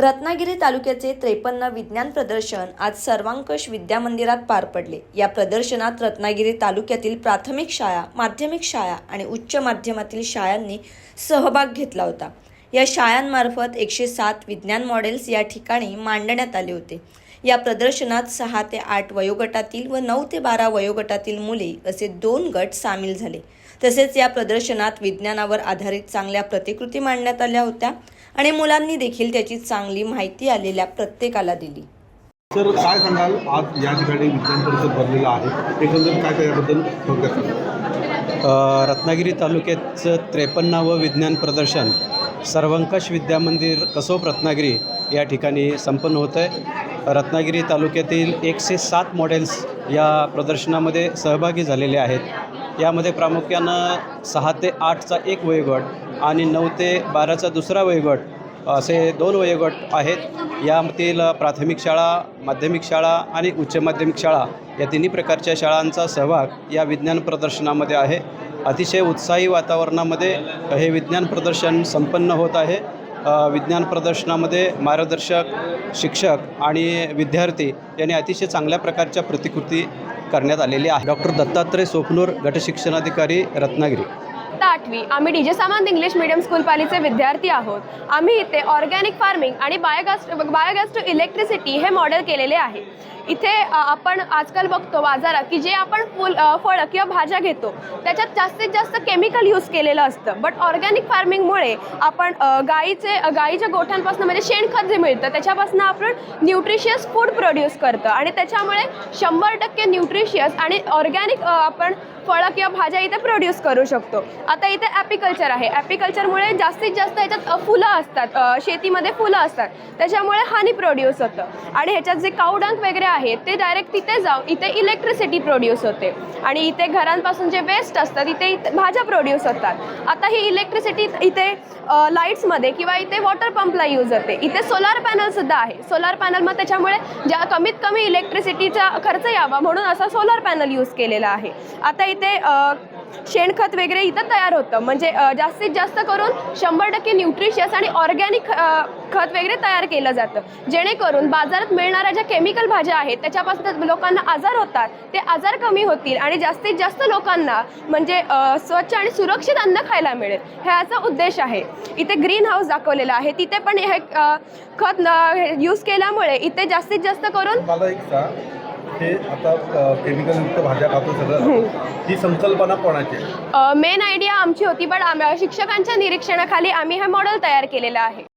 रत्नागिरी तालुक्याचे त्रेपन्न विज्ञान प्रदर्शन आज सर्वांकश विद्या मंदिरात पार पडले. या प्रदर्शनात रत्नागिरी तालुक्यातील प्राथमिक शाळा माध्यमिक शाळा आणि उच्च माध्यमातील शाळांनी सहभाग घेतला होता. या शाळांमार्फत एकशे सात विज्ञान मॉडेल्स या ठिकाणी मांडण्यात आले होते. या प्रदर्शनात सहा ते आठ वयोगटातील व नऊ ते बारा वयोगटातील मुले असे दोन गट सामील झाले. तसेच या प्रदर्शनात विज्ञानावर आधारित चांगल्या प्रतिकृती मांडण्यात आल्या होत्या आणि मुलांनी देखील त्याची चांगली माहिती आलेल्या प्रत्येकाला दिली. सर काय सांगाल? आज या ठिकाणी विज्ञान परिषद भरलेला आहे. एकंदरीत काय त्याबद्दल थोडक्यात रत्नागिरी तालुक्याचं त्रेपन्नावं विज्ञान प्रदर्शन सर्वंकष विद्यामंदिर कसोप रत्नागिरी या ठिकाणी संपन्न होतं आहे रत्नागिरी तालुक्यातील एकशे सात मॉडेल्स या प्रदर्शनामध्ये सहभागी झालेले आहेत. यामध्ये प्रामुख्यानं सहा ते आठचा एक वयोगट आणि नऊ ते बाराचा दुसरा वयोगट असे दोन वयोगट आहेत. यामधील प्राथमिक शाळा माध्यमिक शाळा आणि उच्च माध्यमिक शाळा या तिन्ही प्रकारच्या शाळांचा सहभाग या विज्ञान प्रदर्शनामध्ये आहे. अतिशय उत्साही वातावरणामध्ये हे विज्ञान प्रदर्शन संपन्न होत आहे. विज्ञान प्रदर्शनामध्ये मार्गदर्शक शिक्षक आणि विद्यार्थी यांनी अतिशय चांगल्या प्रकारच्या प्रतिकृती करण्यात आलेली आहे. डॉक्टर दत्तात्रय सोपनूर गटशिक्षणाधिकारी रत्नागिरी. आठवी आम्ही D J Samant English medium school पालीचे विद्यार्थी आहोत. आम्ही इथे ऑर्गॅनिक फार्मिंग आणि बायोगॅस बायोगॅस टू इलेक्ट्रिसिटी हे मॉडेल केलेले आहे. इथे आपण आजकाल बघतो बाजारात की जे आपण फुल फळं किंवा भाज्या घेतो त्याच्यात जास्तीत जास्त केमिकल यूज केलेलं असतं. बट ऑर्गॅनिक फार्मिंगमुळे आपण गाईचे गाईच्या गोठ्यांपासून म्हणजे शेणखत जे मिळतं त्याच्यापासून आपण न्यूट्रिशियस फूड प्रोड्यूस करतं. आणि त्याच्यामुळे शंभर टक्के न्यूट्रिशियस आणि ऑर्गॅनिक आपण फळं किंवा भाज्या इथे प्रोड्यूस करू शकतो. आता इथे ॲपिकल्चर आहे. ॲपिकल्चरमुळे जास्तीत जास्त ह्याच्यात फुलं असतात. शेतीमध्ये फुलं असतात. त्याच्यामुळे हानी प्रोड्यूस होतं. आणि ह्याच्यात जे कावडंक वगैरे आहे ते डायरेक्ट तिथे जाऊन इथे इलेक्ट्रिसिटी प्रोड्यूस होते. आणि इथे घरांपासून जे वेस्ट असतात इथे इथे भाज्या प्रोड्यूस होतात. आता ही इलेक्ट्रिसिटी इथे लाईट्समध्ये किंवा इथे वॉटर पंपला यूज होते. इथे सोलार पॅनलसुद्धा आहे. सोलार पॅनल मग त्याच्यामुळे ज्या कमीत कमी इलेक्ट्रिसिटीचा खर्च यावा म्हणून असा सोलार पॅनल यूज केलेला आहे. आता इथे ते शेणखत वगैरे इथं तयार होतं. म्हणजे जास्तीत जास्त करून शंभर टक्के न्यूट्रिशियस आणि ऑर्गॅनिक खत वगैरे तयार केलं जातं. जेणेकरून बाजारात मिळणाऱ्या ज्या केमिकल भाज्या आहेत त्याच्यापासून लोकांना आजार होतात ते आजार कमी होतील आणि जास्तीत जास्त लोकांना म्हणजे स्वच्छ आणि सुरक्षित अन्न खायला मिळेल. ह्याचा उद्देश आहे. इथे ग्रीन हाऊस दाखवलेला आहे. तिथे पण हे खत यूज केल्यामुळे इथे जास्तीत जास्त करून हे आता केमिकलयुक्त भाज्या खातो सगळं. ही. संकल्पना कोणाची मेन आयडिया आमची होती पण शिक्षकांच्या निरीक्षणाखाली आम्ही हे मॉडेल तयार केलेलं आहे.